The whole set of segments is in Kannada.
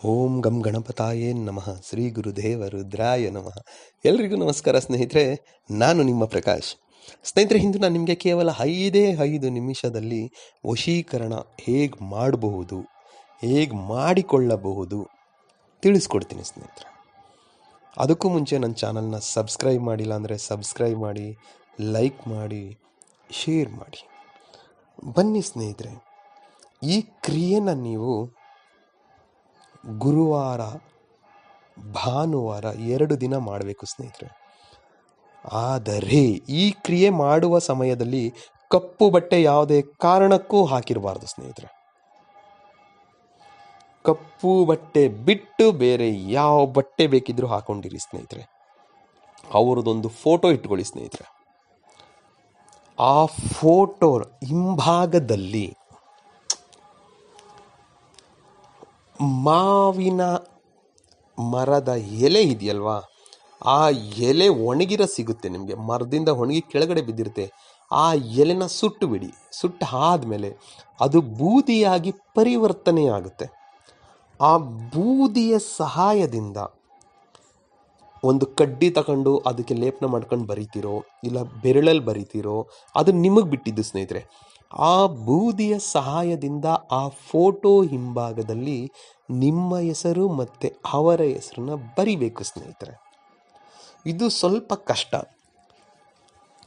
ಓಂ ಗಂ ಗಣಪತಾಯೇ ನಮಃ. ಶ್ರೀ ಗುರುದೇವ ರುದ್ರಾಯ ನಮಃ. ಎಲ್ರಿಗೂ ನಮಸ್ಕಾರ ಸ್ನೇಹಿತರೆ, ನಾನು ನಿಮ್ಮ ಪ್ರಕಾಶ್. ಸ್ನೇಹಿತರೆ, ಇಂದು ನಾನು ನಿಮಗೆ ಕೇವಲ ಐದೇ ಐದು ನಿಮಿಷದಲ್ಲಿ ವಶೀಕರಣ ಹೇಗೆ ಮಾಡಬಹುದು, ಹೇಗೆ ಮಾಡಿಕೊಳ್ಳಬಹುದು ತಿಳಿಸ್ಕೊಡ್ತೀನಿ ಸ್ನೇಹಿತರೆ. ಅದಕ್ಕೂ ಮುಂಚೆ ನನ್ನ ಚಾನಲ್ನ ಸಬ್ಸ್ಕ್ರೈಬ್ ಮಾಡಿಲ್ಲ ಅಂದರೆ ಸಬ್ಸ್ಕ್ರೈಬ್ ಮಾಡಿ, ಲೈಕ್ ಮಾಡಿ, ಶೇರ್ ಮಾಡಿ. ಬನ್ನಿ ಸ್ನೇಹಿತರೆ, ಈ ಕ್ರಿಯೆನ ನೀವು ಗುರುವಾರ, ಭಾನುವಾರ ಎರಡು ದಿನ ಮಾಡಬೇಕು ಸ್ನೇಹಿತರೆ. ಆದರೆ ಈ ಕ್ರಿಯೆ ಮಾಡುವ ಸಮಯದಲ್ಲಿ ಕಪ್ಪು ಬಟ್ಟೆ ಯಾವುದೇ ಕಾರಣಕ್ಕೂ ಹಾಕಿರಬಾರ್ದು ಸ್ನೇಹಿತರೆ. ಕಪ್ಪು ಬಟ್ಟೆ ಬಿಟ್ಟು ಬೇರೆ ಯಾವ ಬಟ್ಟೆ ಬೇಕಿದ್ರೂ ಹಾಕೊಂಡಿರಿ ಸ್ನೇಹಿತರೆ. ಅವರದೊಂದು ಫೋಟೋ ಇಟ್ಕೊಳ್ಳಿ ಸ್ನೇಹಿತರೆ. ಆ ಫೋಟೋ ಹಿಂಭಾಗದಲ್ಲಿ ಮಾವಿನ ಮರದ ಎಲೆ ಇದೆಯಲ್ವಾ? ಆ ಎಲೆ ಒಣಗಿರ ಸಿಗುತ್ತೆ ನಿಮಗೆ. ಮರದಿಂದ ಒಣಗಿ ಕೆಳಗಡೆ ಬಿದ್ದಿರುತ್ತೆ. ಆ ಎಲೆನ ಸುಟ್ಟು ಬಿಡಿ ಸುಟ್ಟು ಆದಮೇಲೆ ಅದು ಬೂದಿಯಾಗಿ ಪರಿವರ್ತನೆ ಆಗುತ್ತೆ ಆ ಬೂದಿಯ ಸಹಾಯದಿಂದ ಒಂದು ಕಡ್ಡಿ ತಗೊಂಡು ಅದಕ್ಕೆ ಲೇಪನ ಮಾಡ್ಕೊಂಡು ಬರಿತೀರೋ, ಇಲ್ಲ ಬೆರಳಲ್ಲಿ ಬರಿತೀರೋ, ಅದು ನಿಮಗೆ ಬಿಟ್ಟಿದ್ದು ಸ್ನೇಹಿತರೆ. ಆ ಬೂದಿಯ ಸಹಾಯದಿಂದ ಆ ಫೋಟೋ ಹಿಂಭಾಗದಲ್ಲಿ ನಿಮ್ಮ ಹೆಸರು ಮತ್ತು ಅವರ ಹೆಸರನ್ನ ಬರಿಬೇಕು ಸ್ನೇಹಿತರೆ. ಇದು ಸ್ವಲ್ಪ ಕಷ್ಟ.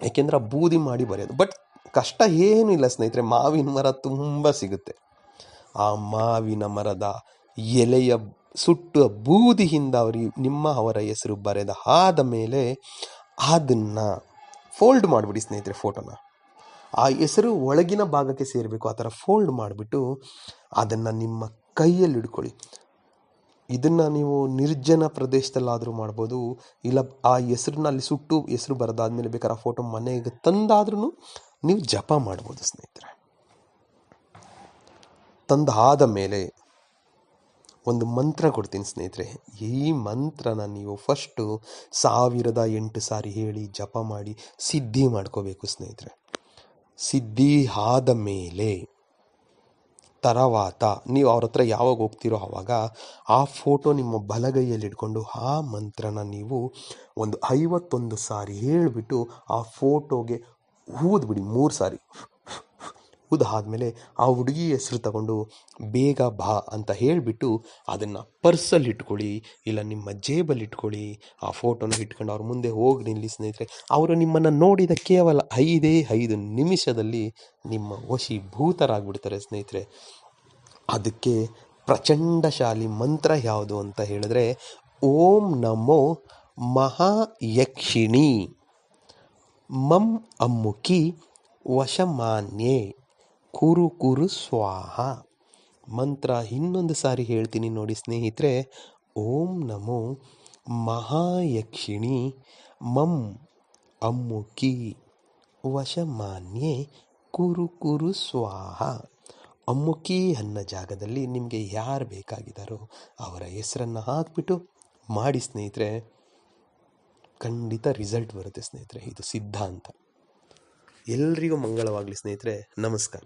ಏಕೆಂದರೆ ಆ ಬೂದಿ ಮಾಡಿ ಬರೆಯೋದು. ಬಟ್ ಕಷ್ಟ ಏನೂ ಇಲ್ಲ ಸ್ನೇಹಿತರೆ. ಮಾವಿನ ಮರ ತುಂಬ ಸಿಗುತ್ತೆ. ಆ ಮಾವಿನ ಮರದ ಎಲೆಯ ಸುಟ್ಟು ಬೂದಿಯಿಂದ ಅವರಿಗೆ ನಿಮ್ಮ ಅವರ ಹೆಸರು ಬರೆದ ಆದ ಮೇಲೆ ಅದನ್ನು ಫೋಲ್ಡ್ ಮಾಡಿಬಿಡಿ ಸ್ನೇಹಿತರೆ ಫೋಟೋನ ಆ ಹೆಸರು ಒಳಗಿನ ಭಾಗಕ್ಕೆ ಸೇರಬೇಕು, ಆ ಥರ ಫೋಲ್ಡ್ ಮಾಡಿಬಿಟ್ಟು ಅದನ್ನು ನಿಮ್ಮ ಕೈಯಲ್ಲಿ ಹಿಡ್ಕೊಳ್ಳಿ ಇದನ್ನು ನೀವು ನಿರ್ಜನ ಪ್ರದೇಶದಲ್ಲಾದರೂ ಮಾಡ್ಬೋದು, ಇಲ್ಲ ಆ ಹೆಸರನ್ನ ಅಲ್ಲಿ ಸುಟ್ಟು ಹೆಸರು ಬರೆದಾದ್ಮೇಲೆ ಬೇಕಾದ್ರೆ ಆ ಫೋಟೋ ಮನೆಗೆ ತಂದಾದ್ರೂ ನೀವು ಜಪ ಮಾಡ್ಬೋದು ಸ್ನೇಹಿತರೆ. ತಂದಾದ ಮೇಲೆ ಒಂದು ಮಂತ್ರ ಕೊಡ್ತೀನಿ ಸ್ನೇಹಿತರೆ. ಈ ಮಂತ್ರನ ನೀವು ಫಸ್ಟು ಸಾವಿರದ ಎಂಟು ಸಾರಿ ಹೇಳಿ, ಜಪ ಮಾಡಿ, ಸಿದ್ಧಿ ಮಾಡ್ಕೋಬೇಕು ಸ್ನೇಹಿತರೆ. ಸಿದ್ಧಿ ಆದ ಮೇಲೆ ತರವಾತ, ನೀವು ಅವ್ರ ಹತ್ರ ಯಾವಾಗ ಹೋಗ್ತೀರೋ ಆವಾಗ ಆ ಫೋಟೋ ನಿಮ್ಮ ಬಲಗೈಯಲ್ಲಿ ಇಟ್ಕೊಂಡು ಆ ಮಂತ್ರನ ನೀವು ಒಂದು ಐವತ್ತೊಂದು ಸಾರಿ ಹೇಳಿಬಿಟ್ಟು ಆ ಫೋಟೋಗೆ ಊದ್ಬಿಡಿ ಮೂರು ಸಾರಿ. ಊದಾದ್ಮೇಲೆ ಆ ಹುಡುಗಿ ಹೆಸರು ತಗೊಂಡು ಬೇಗ ಬಾ ಅಂತ ಹೇಳಿಬಿಟ್ಟು ಅದನ್ನು ಪರ್ಸಲ್ಲಿ ಇಟ್ಕೊಳ್ಳಿ, ಇಲ್ಲ ನಿಮ್ಮ ಜೇಬಲ್ಲಿ ಇಟ್ಕೊಳ್ಳಿ. ಆ ಫೋಟೋನ ಇಟ್ಕೊಂಡು ಅವ್ರ ಮುಂದೆ ಹೋಗಿ ನಿಲ್ಲಿ ಸ್ನೇಹಿತರೆ. ಅವರು ನಿಮ್ಮನ್ನು ನೋಡಿದ ಕೇವಲ ಐದೇ ಐದು ನಿಮಿಷದಲ್ಲಿ ನಿಮ್ಮ ವಶೀಭೂತರಾಗ್ಬಿಡ್ತಾರೆ ಸ್ನೇಹಿತರೆ. ಅದಕ್ಕೆ ಪ್ರಚಂಡಶಾಲಿ ಮಂತ್ರ ಯಾವುದು ಅಂತ ಹೇಳಿದ್ರೆ, ಓಂ ನಮೋ ಮಹಾಯಕ್ಷಿಣಿ. ಮಂ ಅಮ್ಮುಕಿ ವಶಮಾನ್ಯೆ. ಕುರು ಕುರು ಸ್ವಾಹ. ಮಂತ್ರ ಇನ್ನೊಂದು ಸಾರಿ ಹೇಳ್ತೀನಿ ನೋಡಿ ಸ್ನೇಹಿತರೆ. ಓಂ ನಮೋ ಮಹಾಯಕ್ಷಿಣಿ ಮಂ ಅಮ್ಮುಕಿ ವಶಮಾನ್ಯೆ ಕುರು ಕುರು ಸ್ವಾಹ. ಅಮ್ಮುಕಿ ಅನ್ನೋ ಜಾಗದಲ್ಲಿ ನಿಮಗೆ ಯಾರು ಬೇಕಾಗಿದ್ದಾರೋ ಅವರ ಹೆಸರನ್ನು ಹಾಕ್ಬಿಟ್ಟು ಮಾಡಿ ಸ್ನೇಹಿತರೆ. ಖಂಡಿತ ರಿಸಲ್ಟ್ ಬರುತ್ತೆ ಸ್ನೇಹಿತರೆ, ಇದು ಸಿದ್ಧಾಂತ. ಎಲ್ರಿಗೂ ಮಂಗಳವಾಗಲಿ ಸ್ನೇಹಿತರೆ, ನಮಸ್ಕಾರ.